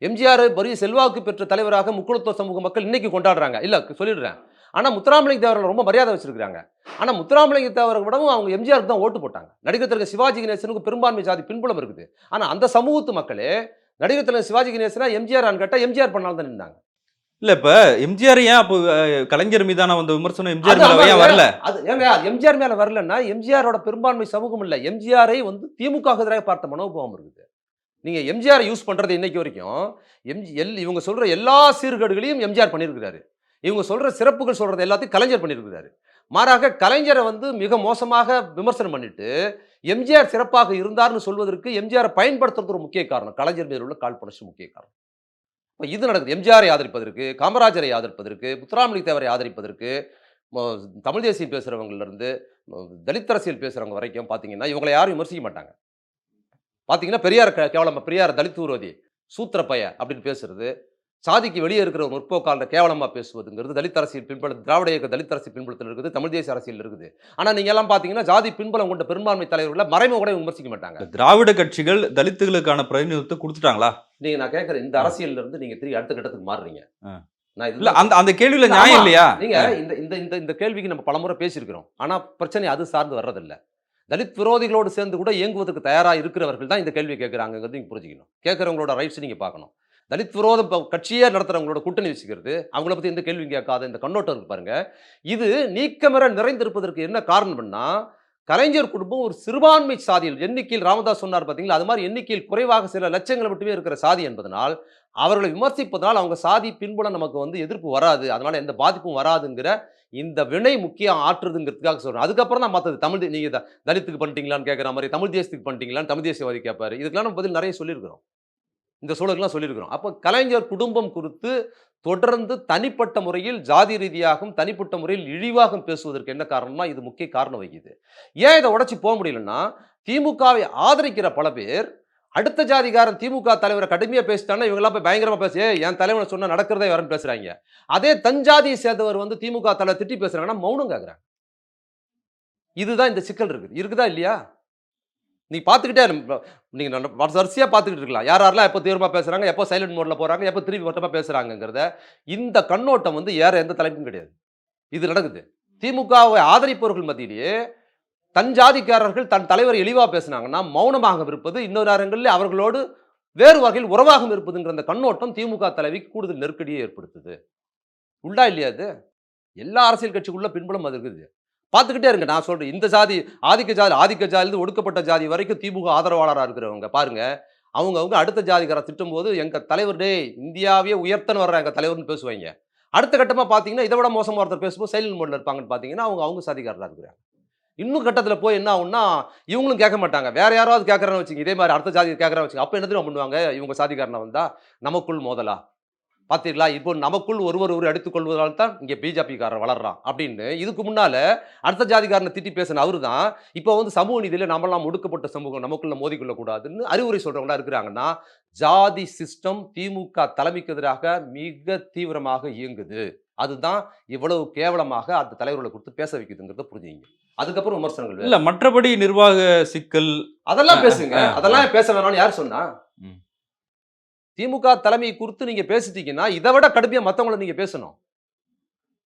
எம்ஜிஆர் பெரிய செல்வாக்கு பெற்ற தலைவராக முக்குளத்துவ சமூக மக்கள் இன்னைக்கு கொண்டாடுறாங்க. இல்லை சொல்லிடுறேன். ஆனால் முத்துராமலிங்க தேவர்கள் ரொம்ப மரியாதை வச்சிருக்காங்க ஆனால் முத்துராமலிங்க தேவரை விடவும் அவங்க எம்ஜிஆருக்கு தான் ஓட்டு போட்டாங்க. நடிகர் தலைவர் சிவாஜி கணேசனுக்கு பெரும்பான்மை ஜாதி பின்புலம் இருக்குது. ஆனால் அந்த சமூகத்து மக்களே நடிகர் தலைவர் சிவாஜி கணேசனா எம்ஜிஆர் கேட்டால் எம்ஜிஆர் பண்ணால் தான் நின்றாங்க இல்ல இப்ப எம்ஜிஆர் ஏன் அப்போ கலைஞர் மீதான வந்த விமர்சனம் எம்ஜிஆர் மேல ஏன். வரல? அது ஏங்க எம்ஜிஆர் மேல வரலன்னா எம்ஜிஆரோட பெரும்பான்மை சமூகம் இல்ல. எம்ஜிஆரை வந்து திமுக எதிராக பார்த்த மனோபாவம் இருக்குது. நீங்க எம்ஜிஆர் யூஸ் பண்றது இன்னைக்கு வரைக்கும் எம்ஜி எல் இவங்க சொல்ற எல்லா சீர்கேடுகளையும் எம்ஜிஆர் பண்ணியிருக்கிறாரு இவங்க சொல்ற சிறப்புகள் சொல்றது எல்லாத்தையும் கலைஞர் பண்ணியிருக்கிறாரு மாறாக கலைஞரை வந்து மிக மோசமாக விமர்சனம் பண்ணிட்டு எம்ஜிஆர் சிறப்பாக இருந்தார்னு சொல்வதற்கு எம்ஜிஆரை பயன்படுத்துறது ஒரு முக்கிய காரணம். கலைஞர் மேல் உள்ள காழ்ப்புணர்ச்சி முக்கிய காரணம். இப்போ இது நடக்குது. எம்ஜிஆரை ஆதரிப்பதற்கு காமராஜரை ஆதரிப்பதற்கு முத்துராமலிங்க தேவரை ஆதரிப்பதற்கு தமிழ் தேசியம் பேசுகிறவங்கலேருந்து தலித் அரசியல் பேசுகிறவங்க வரைக்கும் பார்த்தீங்கன்னா இவங்களை யாரும் விமர்சிக்க மாட்டாங்க. பார்த்தீங்கன்னா பெரியார் கேவலமாக பெரியார் தலித் விரோதி சூத்திர பைய அப்படின்னு பேசுறது. சாதிக்கு வெளியே இருக்கிற ஒரு முற்போக்காளர் கேவலமா பேசுவதுங்கிறது தலித் அரசியல் பின்புல திராவிட இயக்க தலித் அரசியல் பின்புலத்தில் இருக்குது தமிழ் தேசிய அரசியல் இருக்குது. ஆனா நீங்க எல்லாம் பாத்தீங்கன்னா ஜாதி பின்புலம் கொண்ட பெரும்பான்மை தலைவர்களை மறைமுக விமர்சிக்க மாட்டாங்க. திராவிட கட்சிகள் தலித்துகளுக்கான பிரதிநிதித்துவத்தை கொடுத்துட்டாங்களா? நீங்க நான் கேட்கறேன் இந்த அரசியல்ல இருந்து நீங்க திரும்பி அடுத்த கட்டத்துக்கு மாறுறீங்க. நான் இல்ல அந்த அந்த கேள்வியில நியாயம். இல்லையா? நீங்க இந்த இந்த இந்த இந்த கேள்விக்கு நம்ம பலமுறை பேசியிருக்கிறோம். ஆனா பிரச்சனை அது சார்ந்து வர்றதில்ல. தலித் விரோதிகளோடு சேர்ந்து கூட இயங்குவதற்கு தயாரா இருக்கிறவர்கள் தான் இந்த கேள்வி கேட்கறாங்கிறது நீங்க புரிஞ்சுக்கணும். கேட்கறவங்களோட ரைட்ஸ் நீங்க பார்க்கணும். தலித் விரோத கட்சியே நடத்துகிறவங்களோட கூட்டணி வச்சுக்கிறது அவங்கள பற்றி எந்த கேள்வியும் கேட்காத இந்த கண்ணோட்டம் இருக்கு பாருங்க. இது நீக்கமர நிறைந்திருப்பதற்கு என்ன காரணம்னா கலைஞர் குடும்பம் ஒரு சிறுபான்மை சாதியில் எண்ணிக்கையில் ராமதாஸ் சொன்னார் பார்த்தீங்களா அது மாதிரி எண்ணிக்கையில் குறைவாக சில லட்சங்களை மட்டுமே இருக்கிற சாதி என்பதனால் அவர்களை விமர்சிப்பதனால் அவங்க சாதி பின்புலம் நமக்கு வந்து எதிர்ப்பு வராது அதனால் எந்த பாதிப்பும் வராதுங்கிற இந்த வினை முக்கியம் ஆற்றுதுங்கிறதுக்காக சொல்கிறேன் அதுக்கப்புறம் தான் மற்றது தமிழ் நீங்கள் த- தலித்துக்கு பண்ணிட்டீங்களான்னு கேட்குற மாதிரி தமிழ் தேசத்துக்கு பண்ணிட்டீங்களான்னு தமிழ் தேசியவாதி கேட்பாரு இதுக்கெல்லாம் நம்ம பதில் நிறைய சொல்லியிருக்கிறோம். இந்த சூழலுக்குலாம் சொல்லியிருக்கிறோம். அப்போ கலைஞர் குடும்பம் குறித்து தொடர்ந்து தனிப்பட்ட முறையில் ஜாதி ரீதியாகவும் தனிப்பட்ட முறையில் இழிவாகவும் பேசுவதற்கு என்ன காரணம்னா இது முக்கிய காரணம் வகிக்குது. ஏன் இதை உடச்சி போக முடியலன்னா திமுகவை ஆதரிக்கிற பல பேர் அடுத்த ஜாதிகாரன் திமுக தலைவரை கடுமையாக பேசிட்டாங்கன்னா இவங்கெல்லாம் போய் பயங்கரமாக பேசி என் தலைவனை சொன்னால் நடக்கிறதே வரன்னு பேசுகிறாங்க அதே தஞ்சாதியை சேர்ந்தவர் வந்து திமுக தலைவர் திட்டி பேசுகிறாங்கன்னா மௌனம் கேட்குறாங்க இதுதான் இந்த சிக்கல் இருக்குது. இருக்குதா இல்லையா? நீ பார்த்துக்கிட்டே நீங்கள் நீங்க நல்ல பார்த்துக்கிட்டு இருக்கலாம். யார் யாரெல்லாம் எப்போ தீவிரமாக பேசுகிறாங்க எப்போ சைலண்ட் மோட்ல போகிறாங்க எப்போ திருப்பி மொத்தமாக பேசுகிறாங்கிறத இந்த கண்ணோட்டம் வந்து ஏற எந்த தலைப்பும் கிடையாது. இது நடக்குது. திமுகவை ஆதரிப்பவர்கள் மத்தியிலேயே தன் ஜாதிக்காரர்கள் தன் தலைவர் இழிவாக பேசுனாங்கன்னா மௌனமாக இருப்பது இன்னொரு நேரங்களில் அவர்களோடு வேறு வகையில் உறவாகவும் இருப்பதுங்கிற அந்த கண்ணோட்டம் திமுக தலைவிக்கு கூடுதல் நெருக்கடியை ஏற்படுத்துது. உண்டா இல்லையா அது எல்லா அரசியல் கட்சிக்குள்ளே பின்புலம் அது இருக்குது பார்த்துக்கிட்டே இருங்க. நான் சொல்கிறேன் இந்த ஜாதி ஆதிக்க ஜாதி ஆதிக்க ஜாதியிலிருந்து ஒடுக்கப்பட்ட ஜாதி வரைக்கும் திமுக ஆதரவாளராக இருக்கிறவங்க. பாருங்க. அவங்க அவங்க அடுத்த ஜாதிக்காரை திட்டும்போது எங்கள் தலைவர் டே இந்தியாவே உயர்த்தன்னு வர்ற எங்கள் தலைவர்னு பேசுவாங்க. அடுத்த கட்டமாக பார்த்தீங்கன்னா இதை விட மோசமாக ஒருத்தர் பேசும்போது சைலண்ட் மோட்ல இருப்பாங்கன்னு பார்த்தீங்கன்னா அவங்க அவங்க சாதிக்காரராக இருக்கிறாங்க. இன்னும் கட்டத்தில் போய் என்ன ஆகும்னா இவங்களும் கேட்க மாட்டாங்க. வேற யாராவது கேட்கறான்னு வச்சுங்க இதே மாதிரி அடுத்த ஜாதி கேட்கறான்னு வச்சுங்க அப்போ என்ன பண்ணுவாங்க? இவங்க சாதிக்காரனை வந்தால் நமக்குள் மோதலா? பார்த்தீங்களா இப்போ நமக்குள் ஒருவர் ஒரு எடுத்துக்கொள்வதால் தான் இங்கே பிஜேபிக்காரர் வளர்றான் அப்படின்னு இதுக்கு முன்னால அடுத்த ஜாதிக்காரனை திட்டி பேசின அவரு தான் இப்போ வந்து சமூக நீதியில் நம்மளாம் ஒடுக்கப்பட்ட சமூகம் நமக்குள்ள மோதிக்கொள்ள கூடாதுன்னு அறிவுரை சொல்றவங்களா இருக்கிறாங்கன்னா ஜாதி சிஸ்டம் திமுக தலைமைக்கு எதிராக மிக தீவிரமாக இயங்குது அதுதான் இவ்வளவு கேவலமாக அந்த தலைவர்களை கொடுத்து பேச வைக்குதுங்கிறத புரிஞ்சுங்க அதுக்கப்புறம் விமர்சனங்கள். இல்ல மற்றபடி நிர்வாக சிக்கல் அதெல்லாம் பேசுங்க. அதெல்லாம் பேச வேணாம்னு யார் சொன்னா. திமுக தலைமையை குறித்து நீங்க பேசிட்டீங்கன்னா இதை விட கடுமையாக மற்றவங்கள நீங்க பேசணும்.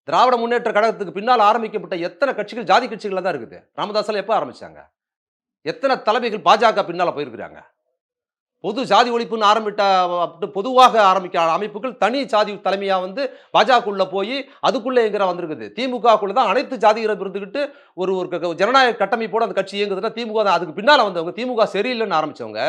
திராவிட முன்னேற்ற கழகத்துக்கு பின்னால் ஆரம்பிக்கப்பட்ட எத்தனை கட்சிகள் ஜாதி கட்சிகள் தான் இருக்குது. ராமதாஸ்ல எப்போ ஆரம்பிச்சாங்க? எத்தனை தலைமைகள் பாஜக பின்னால போயிருக்கிறாங்க? பொது ஜாதி ஒழிப்புன்னு ஆரம்பிட்ட பொதுவாக ஆரம்பிக்க அமைப்புகள் தனி ஜாதி தலைமையா வந்து பாஜகக்குள்ள போய் அதுக்குள்ள எங்கிற வந்திருக்குது? திமுகக்குள்ள தான் அனைத்து ஜாதிகளை இருந்துகிட்டு ஒரு ஒரு ஜனநாயக கட்டமைப்போட அந்த கட்சி இயங்குதுன்னா திமுக தான். அதுக்கு பின்னால வந்தவங்க திமுக சரியில்லைன்னு ஆரம்பிச்சவங்க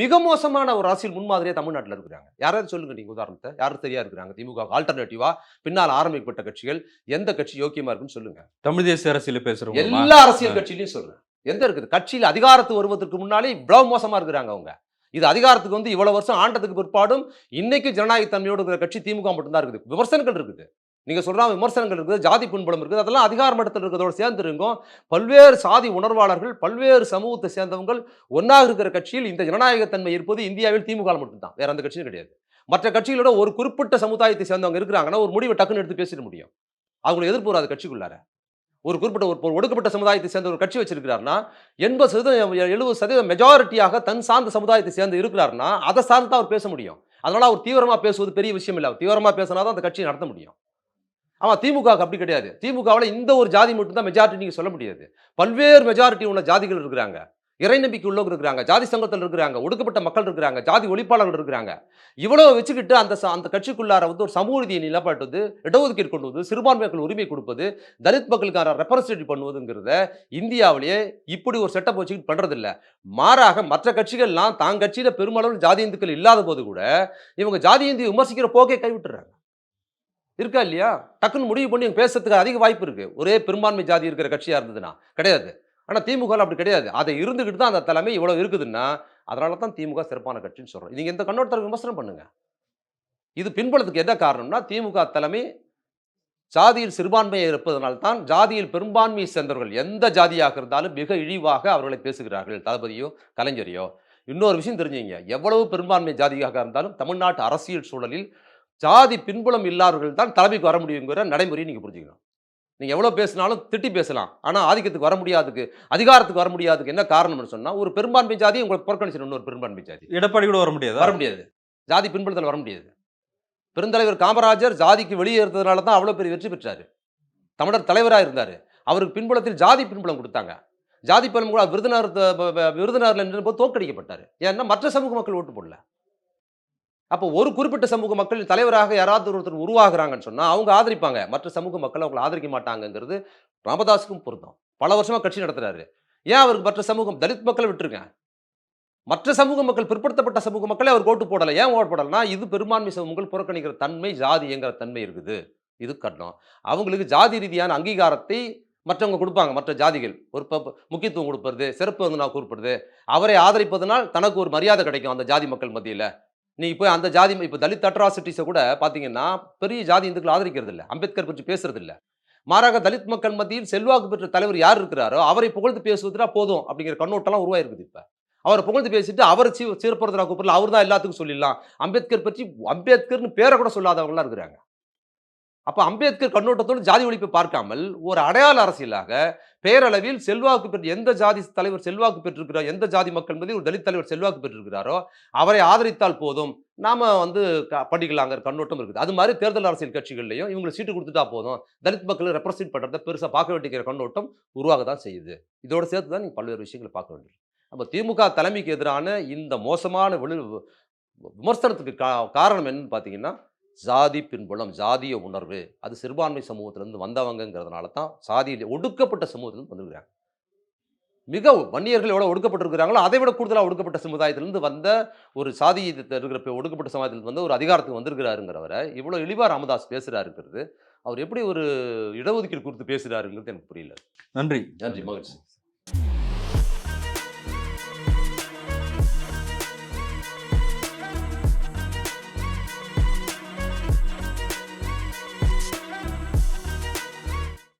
மிக மோசமான ஒரு அரசியல் முன்மாதிரியா தமிழ்நாட்டில் இருக்கிறாங்க. யாராவது சொல்லுங்க நீங்க உதாரணத்தை. யாரும் சரியா இருக்கிறாங்க? திமுக ஆல்டர்னேட்டிவா பின்னால் ஆரம்பிக்கப்பட்ட கட்சிகள் எந்த கட்சி யோக்கியமா இருக்குன்னு சொல்லுங்க. தமிழ் தேசிய அரசியல பேசுறவங்க எல்லா அரசியல் கட்சியிலையும் சொல்றேன். எந்த இருக்குது? கட்சியில் அதிகாரத்து வருவதற்கு முன்னாலே இவ்வளவு மோசமா இருக்கிறாங்க அவங்க. இது அதிகாரத்துக்கு வந்து இவ்வளவு வருஷம் ஆண்டதுக்கு பிற்பாடும் இன்னைக்கு ஜனநாயக தன்மையோடு இருக்கிற கட்சி திமுக மட்டும்தான் இருக்குது. விமர்சனங்கள் இருக்குது. நீங்க சொல்ற விமர்சனங்கள் இருக்குது ஜாதி புண்பலம் இருக்குது அதெல்லாம் அதிகார மட்டத்தில் இருக்கிறதோட சேர்ந்து இருக்கும் பல்வேறு சாதி உணர்வாளர்கள் பல்வேறு சமூகத்தை சேர்ந்தவங்க ஒன்றாக இருக்கிற கட்சியில் இந்த ஜனநாயகத்தன்மை இருப்பது இந்தியாவில் திமுக மட்டும்தான். வேற அந்த கட்சியும் கிடையாது. மற்ற கட்சிகளோட ஒரு குறிப்பிட்ட சமுதாயத்தை சேர்ந்தவங்க இருக்கிறாங்கன்னா ஒரு முடிவை டக்குன்னு எடுத்து பேசிட முடியும். அவங்களை எதிர்ப்பு வராது கட்சிக்குள்ளார. ஒரு குறிப்பிட்ட ஒரு ஒடுக்கப்பட்ட சமுதாயத்தை சேர்ந்த ஒரு கட்சி வச்சிருக்கிறாருன்னா எண்பது சதவீதம் எழுபது சதவீதம் மெஜாரிட்டியாக தன் சார்ந்த சமுதாயத்தை சேர்ந்து இருக்கிறாருன்னா அதை சார்ந்து தான் அவர் பேச முடியும். அதனால் அவர் தீவிரமாக பேசுவது பெரிய விஷயம் இல்லை. அவர் தீவிரமாக பேசினா தான் அந்த கட்சியை நடத்த முடியும். ஆமா திமுக அப்படி கிடையாது. திமுகவில் இந்த ஒரு ஜாதி மட்டும்தான் மெஜாரிட்டி நீங்கள் சொல்ல முடியாது. பல்வேறு மெஜாரிட்டி உள்ள ஜாதிகள் இருக்கிறாங்க. இறை நம்பிக்கை உள்ளவங்க இருக்கிறாங்க ஜாதி சங்கத்தில் இருக்கிறாங்க ஒடுக்கப்பட்ட மக்கள் இருக்கிறாங்க ஜாதி ஒழிப்பாளர்கள் இருக்கிறாங்க. இவ்வளோ வச்சுக்கிட்டு அந்த ச- அந்த கட்சிக்குள்ளார வந்து ஒரு சமூக நீதியை நிலப்பாட்டுவது இடஒதுக்கீடு கொண்டு வந்து சிறுபான்மைகள் உரிமை கொடுப்பது தலித் மக்களுக்கான ரெப்ரசன்டேட்டிவ் பண்ணுவதுங்கிறத இந்தியாவிலேயே இப்படி ஒரு செட்டப் வச்சுக்கிட்டு பண்ணுறதில்ல மாறாக மற்ற கட்சிகள்லாம் தான் கட்சியில் பெருமளவில் ஜாதி இந்துக்கள் இல்லாத போது கூட இவங்க ஜாதி இந்தியை விமர்சிக்கிற போக்கே கைவிட்டுறாங்க. இருக்கா இல்லையா? டக்குன்னு முடிவு பண்ணி பேசுறதுக்கு அதிக வாய்ப்பு இருக்கு. ஒரே பெரும்பான்மை ஜாதி இருக்கிற கட்சியா இருந்ததுன்னா கிடையாது. ஆனால் திமுக அப்படி கிடையாது. அதை இருந்துக்கிட்டு தான் அந்த தலைமை இவ்வளோ இருக்குதுன்னா அதனால தான் திமுக சிறப்பான கட்சின்னு சொல்கிறோம் நீங்கள் இந்த கண்ணோட்டத்தில் விமர்சனம் பண்ணுங்க. இது பின்புலத்துக்கு என்ன காரணம்னா திமுக தலைமை ஜாதியில் சிறுபான்மையை இருப்பதனால் தான் ஜாதியில் பெரும்பான்மையை சேர்ந்தவர்கள் எந்த ஜாதியாக இருந்தாலும் மிக இழிவாக அவர்களை பேசுகிறார்கள். தளபதியோ கலைஞரையோ. இன்னொரு விஷயம் தெரிஞ்சுங்க. எவ்வளவு பெரும்பான்மை ஜாதியாக இருந்தாலும் தமிழ்நாட்டு அரசியல் சூழலில் ஜாதி பின்புலம் இல்லாதவர்கள் தான் தலைமைக்கு வர முடியுங்கிற நடைமுறையை நீங்கள் புரிஞ்சுக்கணும். நீங்க எவ்வளவு பேசினாலும் திட்டி பேசலாம். ஆனா ஆதிக்கத்துக்கு வர முடியாதுக்கு அதிகாரத்துக்கு வர முடியாதுக்கு என்ன காரணம்னு சொன்னா ஒரு பெரும்பான்மை ஜாதி உங்களுக்கு புறக்கணிச்சிடும் இன்னொரு பெரும்பான்மை ஜாதி. எடப்பாடி கூட வர முடியாதா? வர முடியாது. ஜாதி பின்புலத்தில் வர முடியாது. பெருந்தலைவர் காமராஜர் ஜாதிக்கு வெளியே இருந்ததுனால தான் அவ்வளோ பெரிய வெற்றி பெற்றாரு. தமிழர் தலைவராக இருந்தார். அவருக்கு பின்புலத்தில் ஜாதி பின்புலம் கொடுத்தாங்க. ஜாதி பின்புலம் கூட விருதுநகர் விருதுநகர்ல நின்று போது தோற்கடிக்கப்பட்டார். ஏன்னா மற்ற சமூக மக்கள் ஓட்டு போடல. அப்போ ஒரு குறிப்பிட்ட சமூக மக்கள் தலைவராக யாராவது ஒருத்தர் உருவாகிறாங்கன்னு சொன்னால் அவங்க ஆதரிப்பாங்க. மற்ற சமூக மக்கள் அவங்களை ஆதரிக்க மாட்டாங்கங்கிறது ராமதாஸுக்கும் பொருத்தம். பல வருஷமாக கட்சி நடத்துகிறாரு ஏன் அவருக்கு மற்ற சமூகம் தலித் மக்களை விட்டுருங்க மற்ற சமூக மக்கள் பிற்படுத்தப்பட்ட சமூக மக்களே அவர் ஓட்டு போடலை. ஏன் ஓட்டு போடலைன்னா இது பெரும்பான்மை சமூகங்கள் புறக்கணிக்கிற தன்மை ஜாதி என்கிற தன்மை இருக்குது. இது கட்டணம் அவங்களுக்கு ஜாதி ரீதியான அங்கீகாரத்தை மற்றவங்க கொடுப்பாங்க. மற்ற ஜாதிகள் ஒரு முக்கியத்துவம் கொடுப்பது சிறப்பு வந்து நான் குறிப்பிடுது அவரை ஆதரிப்பதனால் தனக்கு ஒரு மரியாதை கிடைக்கும் அந்த ஜாதி மக்கள் மத்தியில். நீ போய் அந்த ஜாதி இப்போ தலித் அட்ராசிட்டிஸை கூட பார்த்தீங்கன்னா பெரிய ஜாதி இந்துக்கள் ஆதரிக்கிறது இல்லை அம்பேத்கர் பற்றி பேசுறது இல்லை மாறாக தலித் மக்கள் மத்தியில் செல்வாக்கு பெற்ற தலைவர் யார் இருக்கிறாரோ அவரை புகழ்ந்து பேசுவதுனா போதும் அப்படிங்கிற கண்ணோட்டம்லாம் உருவாயிருக்குது இப்போ. அவரை புகழ்ந்து பேசிட்டு அவர் சீ சீர்படுத்துறா கூப்பிடல அவர் தான் எல்லாத்துக்கும் சொல்லிடலாம். அம்பேத்கர் பற்றி அம்பேத்கர்னு பேரை கூட சொல்லாதவங்களாம் இருக்கிறாங்க. அப்போ அம்பேத்கர் கண்ணோட்டத்தோடு ஜாதி ஒழிப்பை பார்க்காமல் ஒரு அடையாள அரசியலாக பேரளவில் செல்வாக்கு பெற்ற எந்த ஜாதி தலைவர் செல்வாக்கு பெற்றிருக்கிறார் எந்த ஜாதி மக்கள் மீது ஒரு தலித் தலைவர் செல்வாக்கு பெற்றிருக்கிறாரோ அவரை ஆதரித்தால் போதும். நாம் வந்து க- பண்ணிக்கலாங்கிற கண்ணோட்டம் இருக்குது. அது மாதிரி தேர்தல் அரசியல் கட்சிகள்லையும் இவங்களுக்கு சீட்டு கொடுத்துட்டா போதும். தலித் மக்களை ரெப்ரசென்ட் பண்ணுறத பெருசாக பார்க்க வேண்டிய கண்ணோட்டம் உருவாக தான் செய்யுது. இதோட சேர்த்து தான் நீங்கள் பல்வேறு விஷயங்களை பார்க்க வேண்டியது அப்போ திமுக தலைமைக்கு எதிரான இந்த மோசமான விமர்சனத்துக்கு கா காரணம் என்னன்னு பார்த்தீங்கன்னா ஜாதி பின்புலம் ஜாதிய உணர்வு அது சிறுபான்மை சமூகத்திலேருந்து வந்தவங்கங்கிறதுனால தான் சாதியில் ஒடுக்கப்பட்ட சமூகத்திலேருந்து வந்திருக்கிறாங்க. மிக வன்னியர்கள் எவ்வளோ ஒடுக்கப்பட்டிருக்கிறாங்களோ அதை விட கூடுதலாக ஒடுக்கப்பட்ட சமுதாயத்திலேருந்து வந்த ஒரு சாதி இருக்கிற ஒடுக்கப்பட்ட சமுதாயத்தில் வந்து ஒரு அதிகாரத்துக்கு வந்திருக்கிறாருங்கிறவரை இவ்வளோ இழிவா ராமதாஸ் பேசுகிறாருங்கிறது அவர் எப்படி ஒரு இடஒதுக்கீடு குறித்து பேசுகிறாருங்கிறது எனக்கு புரியல. நன்றி. நன்றி. மகிழ்ச்சி.